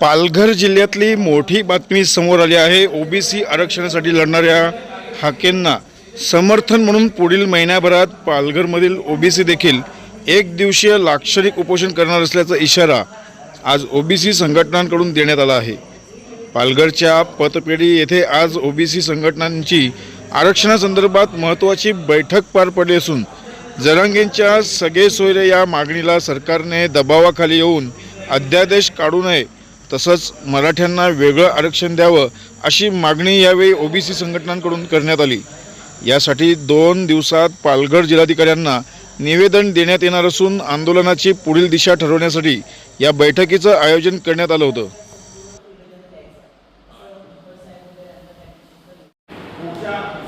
पालघर जिल्ह्यातली मोठी बातमी समोर आली आहे. ओबीसी आरक्षणासाठी लढणाऱ्या हाकेंना समर्थन म्हणून पुढील महिन्याभरात पालघरमधील ओबीसी देखील एक दिवसीय लाक्षणिक उपोषण करणार असल्याचा इशारा आज ओबीसी संघटनांकडून देण्यात आला आहे. पालघरच्या पतपेढी येथे आज ओबीसी संघटनांची आरक्षणासंदर्भात महत्त्वाची बैठक पार पडली असून जरांगेंच्या सगळे सोयरे या मागणीला सरकारने दबावाखाली येऊन अध्यादेश काढू नये तसंच मराठ्यांना वेगळं आरक्षण द्यावं अशी मागणी यावेळी ओबीसी संघटनांकडून करण्यात आली यासाठी दोन दिवसात पालघर जिल्हाधिकाऱ्यांना निवेदन देण्यात येणार असून आंदोलनाची पुढील दिशा ठरवण्यासाठी या बैठकीचं आयोजन करण्यात आलं होतं Yeah.